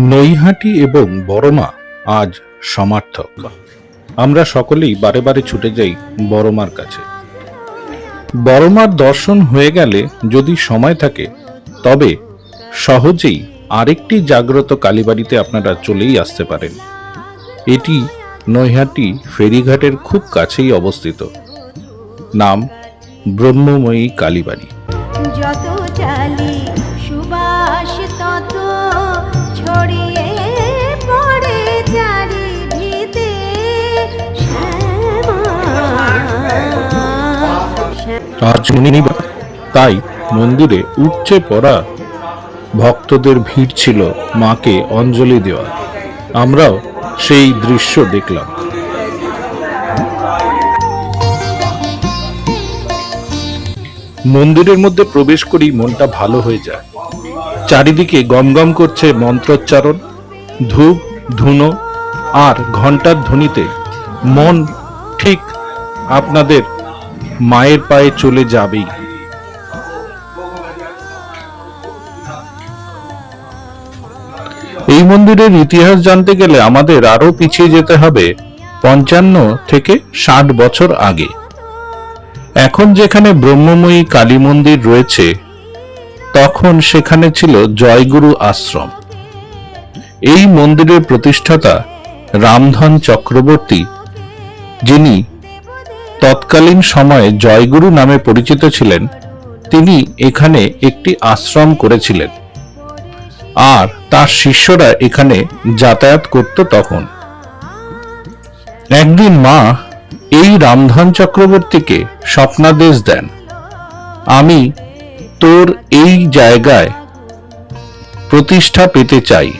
নৈহাটি এবং বড়মা আজ সমার্থক। আমরা সকলেই বারে বারে ছুটে যাই বড়মার কাছে। বড়মার দর্শন হয়ে গেলে যদি সময় থাকে, তবে সহজেই আরেকটি জাগ্রত কালীবাড়িতে আপনারা চলেই আসতে পারেন। এটি নৈহাটি ফেরিঘাটের খুব কাছেই অবস্থিত। নাম ব্রহ্মময়ী কালীবাড়ি। যত চালি আজ তাই মন্দিরে উপচে পড়া ভক্তদের ভিড় ছিল মাকে অঞ্জলি দেওয়া আমরাও সেই দৃশ্য দেখলাম। মন্দিরের মধ্যে প্রবেশ করেই মনটা ভালো হয়ে যায়। চারিদিকে গমগম করছে মন্ত্রোচ্চারণ, ধূপ, ধুনো আর ঘণ্টার ধ্বনিতে মন ঠিক আপনাদের মায়ের পায়ে চলে যাবেই এই মন্দিরের ইতিহাস জানতে গেলে আমাদের আরও পিছিয়ে যেতে হবে পঞ্চান্ন থেকে ষাট বছর আগে। এখন যেখানে ব্রহ্মময়ী কালী মন্দির রয়েছে, তখন সেখানে ছিল জয়গুরু আশ্রম। এই মন্দিরের প্রতিষ্ঠাতা রামধন চক্রবর্তী, যিনি তৎকালীন সময়ে জয়গুরু নামে পরিচিত ছিলেন। তিনি এখানে একটি আশ্রম করেছিলেন। আর তার শিষ্যরা এখানে যাতায়াত করত তখন। একদিন মা এই রামধন চক্রবর্তীকে স্বপ্নাদেশ দেন, আমি তোর এই জায়গায় প্রতিষ্ঠা পেতে চাই।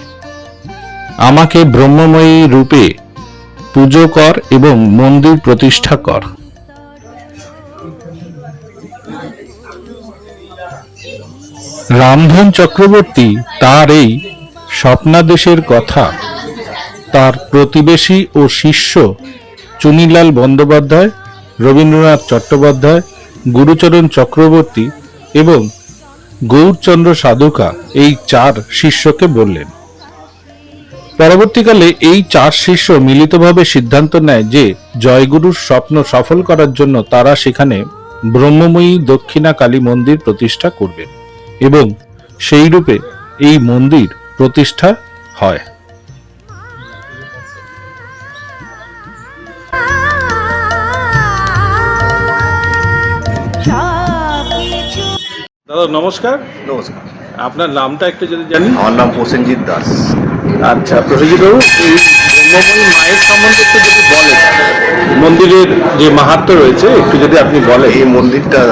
আমাকে ব্রহ্মময়ী রূপে পুজো কর এবং মন্দির প্রতিষ্ঠা কর। রামধন চক্রবর্তী তার এই স্বপ্নাদেশের কথা। তার প্রতিবেশী ও শিষ্য চুনিলাল বন্দ্যোপাধ্যায়, রবীন্দ্রনাথ চট্টোপাধ্যায়, গুরুচরণ চক্রবর্তী এবং গৌরচন্দ্র সাধুকা এই চার শিষ্যকে বললেন। পরবর্তীকালে এই চার শিষ্য মিলিতভাবে সিদ্ধান্ত নেয় যে জয়গুরুর স্বপ্ন সফল করার জন্য তারা সেখানে ব্রহ্মময়ী দক্ষিণা কালী মন্দির প্রতিষ্ঠা করবে এবং সেই রূপে এই মন্দির প্রতিষ্ঠা হয়। দাদা নমস্কার। নমস্কার। আপনার নামটা একটু যদি জানি। আমার নাম প্রসেনজিৎ দাস। আচ্ছা প্রসেনজিৎ বাবু এই ব্রহ্মময়ী মায়ের সম্বন্ধে একটু যদি বলেন। মন্দিরের যে মাহাত্ম্য রয়েছে একটু যদি আপনি বলেন। এই মন্দিরটা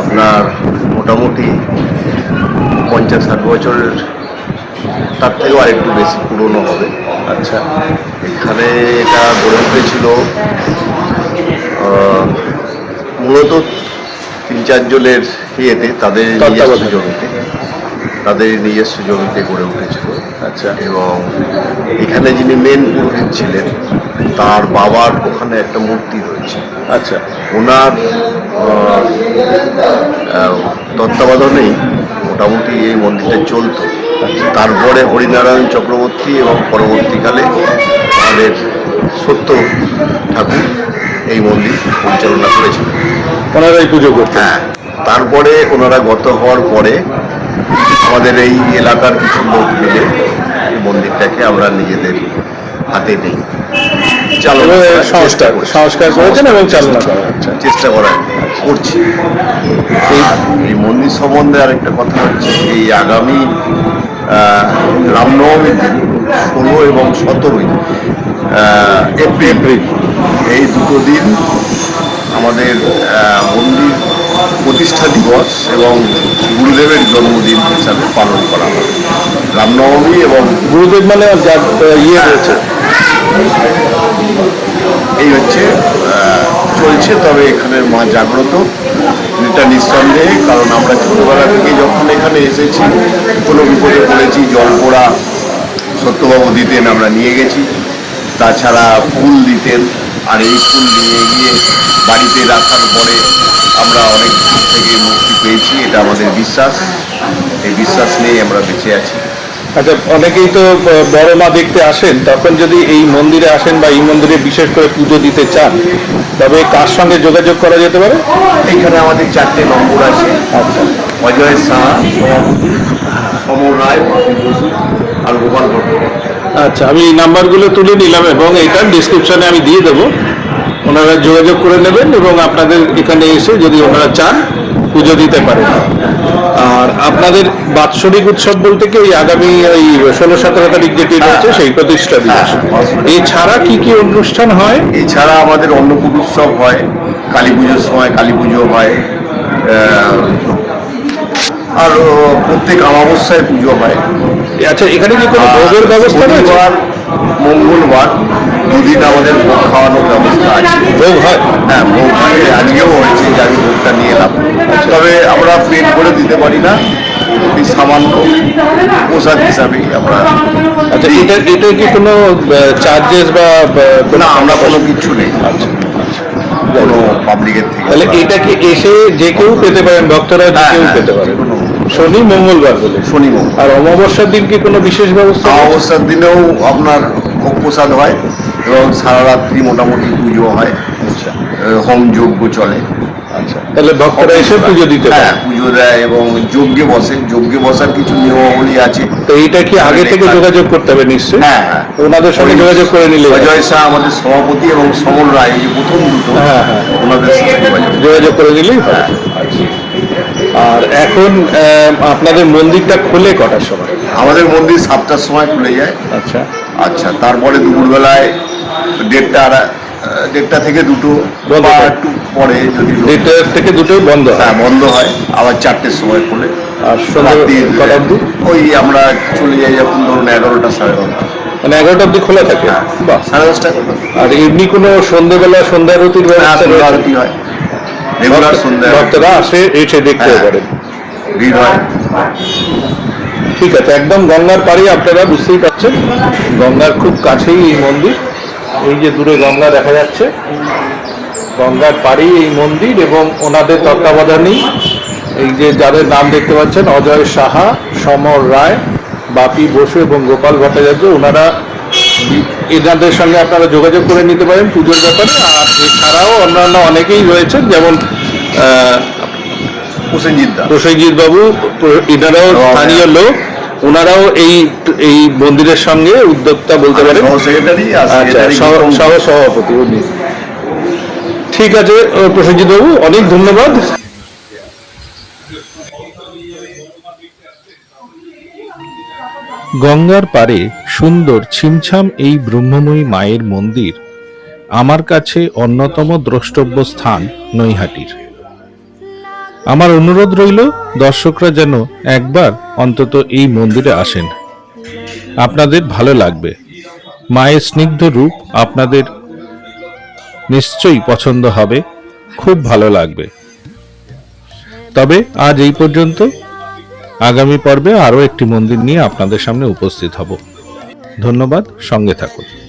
আপনার মোটামুটি পঞ্চাশ ষাট বছরের তার থেকেও আরেকটু বেশি পুরনো হবে। আচ্ছা। এখানে এটা গড়ে উঠেছিল মূলত তিন চারজনের ইয়েতে তাদের নিজস্ব জমিতে তাদের নিজস্ব জমিতে গড়ে উঠেছিল। আচ্ছা। এবং এখানে যিনি মেন পুরোহিত ছিলেন তার বাবার ওখানে একটা মূর্তি রয়েছে। আচ্ছা। ওনার তত্ত্বাবধানেই মোটামুটি এই মন্দিরটা চলতো। তারপরে হরিনারায়ণ চক্রবর্তী এবং পরবর্তীকালে আমাদের সত্য ঠাকুর এই মন্দির পরিচালনা করেছিলেন ওনারাই পুজো করতেন। হ্যাঁ তারপরে ওনারা গত হওয়ার পরে আমাদের এই এলাকার কিছু লোক মিলে এই মন্দিরটাকে আমরা নিজেদের হাতে নেই চালনা এবং করার চেষ্টা সংস্কার সংস্কার করেছেন এবং চালনা করা আচ্ছা চেষ্টা করার করছি। এই মন্দির সম্বন্ধে আরেকটা কথা হচ্ছে এই আগামী রামনবমীর দিন ষোলো এবং সতেরোই এপ্রিল এপ্রিল। এই দুটো দিন আমাদের মন্দির প্রতিষ্ঠা দিবস এবং গুরুদেবের জন্মদিন হিসাবে পালন করা হয়। রামনবমী এবং গুরুদেব মানে যার ইয়ে রয়েছে। এই হচ্ছে চলছে, তবে এখানে মা জাগ্রত। এটা নিঃসন্দেহে, কারণ আমরা ছোটবেলা থেকে যখন এখানে এসেছি, কোনো বিপদে পড়েছি জল পোড়া সত্যবাবু দিতেন, আমরা নিয়ে গেছি। তাছাড়া ফুল দিতেন, আর এই ফুল নিয়ে গিয়ে বাড়িতে রাখার পরে আমরা অনেক থেকে মুক্তি পেয়েছি, এটা আমাদের বিশ্বাস। এই বিশ্বাস নিয়েই আমরা বেঁচে আছি। আচ্ছা অনেকেই তো বড় মা দেখতে আসেন তখন যদি এই মন্দিরে আসেন বা এই মন্দিরে বিশেষ করে পুজো দিতে চান তবে কার সঙ্গে যোগাযোগ করা যেতে পারে? এখানে আমাদের চারটে নম্বর আছে। আচ্ছা। অজয় শাহ সভাপতি সমর রায় বসু আর গোপাল আচ্ছা আমি এই নাম্বারগুলো তুলে নিলাম এবং এটা ডিসক্রিপশনে আমি দিয়ে দেবো। ওনারা যোগাযোগ করে নেবেন এবং আপনাদের এখানে এসে যদি ওনারা চান পুজো দিতে পারেন আর আপনাদের বাৎসরিক উৎসব বলতে কি ওই আগামী ওই ষোলো সতেরো তারিখ যেটি রয়েছে সেই প্রতিষ্ঠা দিবস। এছাড়া কি কি অনুষ্ঠান হয়? এছাড়া আমাদের অন্নকূট উৎসব হয় কালী পুজোর সময় কালী পুজো হয় আর প্রত্যেক অমাবস্যায় পুজো হয়। আচ্ছা এখানে কি কোনো ভোগের ব্যবস্থা রয়েছে? মঙ্গলবার দুদিন আমাদের ভোগ খাওয়ানোর ব্যবস্থা আছে। ভোগ হয়? হ্যাঁ ভোগ হয়। আজকেও হয়েছে যে আমি ভোগটা নিয়ে এলাম। তবে আমরা পেট করে দিতে পারি না সামান্য প্রসাদ হিসাবেই আমরা আচ্ছা এটা এটা কি কোনো চার্জেস বা না আমরা কোনো কিচ্ছু নেই। আচ্ছা। কোনো পাবলিকের থেকে তাহলে এটা কি এসে যে কেউ পেতে পারেন ভক্তরা যে হ্যাঁ, কেউ হ্যাঁ, পেতে পারেন? শনি মঙ্গলবার বলে। শনি মঙ্গল আর অমাবস্যার দিন কি কোনো বিশেষ ব্যবস্থা? অমাবস্যার দিনেও আপনার ভোগ প্রসাদ হয়। এবং সারা রাত্রি মোটামুটি পুজো হয়। আচ্ছা। হোম যজ্ঞ চলে। আচ্ছা। তাহলে ভক্তরা এসে পুজো দিতে হ্যাঁ পুজো দেয় এবং যজ্ঞে বসে যজ্ঞে বসার কিছু নিয়মাবলী আছে। তো এইটা কি আগে থেকে যোগাযোগ করতে হবে নিশ্চয়ই? হ্যাঁ হ্যাঁ। ওনাদের সঙ্গে যোগাযোগ করে নিলে অজয় শাহ আমাদের সভাপতি এবং সমর রায় যে প্রথম দুটো হ্যাঁ, হ্যাঁ। ওনাদের যোগাযোগ। করে নিলেই হবে। আচ্ছা। আর এখন আপনাদের মন্দিরটা খোলে কটার সময়? আমাদের মন্দির সাতটার সময় খুলে যায়। আচ্ছা। আচ্ছা তারপরে দুপুরবেলায় দেড়টা দেড়টা থেকে দুটো বা একটু পরে যদি দেড়টা থেকে দুটোই বন্ধ হয়? হ্যাঁ বন্ধ হয়। আবার চারটের সময় খুলে। আর অবধি? ওই আমরা চলে যাই যখন ধরুন এগারোটা সাড়ে এগারোটা। মানে এগারোটা অবধি খোলা থাকে? বাহ। সাড়ে দশটা আর এমনি কোনো সন্ধ্যেবেলা সন্ধ্যা আরতির হ্যাঁ ব্যবস্থা আরতি হয়। রেগুলার সন্ধ্যা ভক্তরা আসে এসে দেখতে হ্যাঁ। পারেন। ভিড় হয়। ঠিক আছে একদম গঙ্গার পাড়ে আপনারা বুঝতেই পারছেন গঙ্গার খুব কাছেই এই মন্দির। এই যে দূরে গঙ্গা দেখা যাচ্ছে গঙ্গার পাড়েই এই মন্দির এবং ওনাদের তত্ত্বাবধানেই এই যে যাদের নাম দেখতে পাচ্ছেন অজয় সাহা সমর রায় বাপি বসু এবং গোপাল ভট্টাচার্য ওনারা এনাদের সঙ্গে আপনারা যোগাযোগ করে নিতে পারেন পুজোর ব্যাপারে। আর এছাড়াও অন্যান্য অনেকেই রয়েছেন যেমন প্রসেনজিৎ বাবু এনারাও স্থানীয় লোক। ওনারাও এই এই মন্দিরের সঙ্গে উদ্যোক্তা বলতে পারেন। সহ আচ্ছা সহ সভাপতি উনি। ঠিক আছে প্রসেনজিৎ বাবু অনেক ধন্যবাদ। গঙ্গার পারে সুন্দর ছিমছাম এই ব্রহ্মময়ী মায়ের মন্দির আমার কাছে অন্যতম দ্রষ্টব্য স্থান নৈহাটির। আমার অনুরোধ রইল, দর্শকরা যেন একবার অন্তত এই মন্দিরে আসেন। আপনাদের ভালো লাগবে। মায়ের স্নিগ্ধ রূপ আপনাদের নিশ্চয়ই পছন্দ হবে, খুব ভালো লাগবে। তবে আজ এই পর্যন্ত আগামী পর্বে আরও একটি মন্দির নিয়ে আপনাদের সামনে উপস্থিত হব। ধন্যবাদ সঙ্গে থাকুন।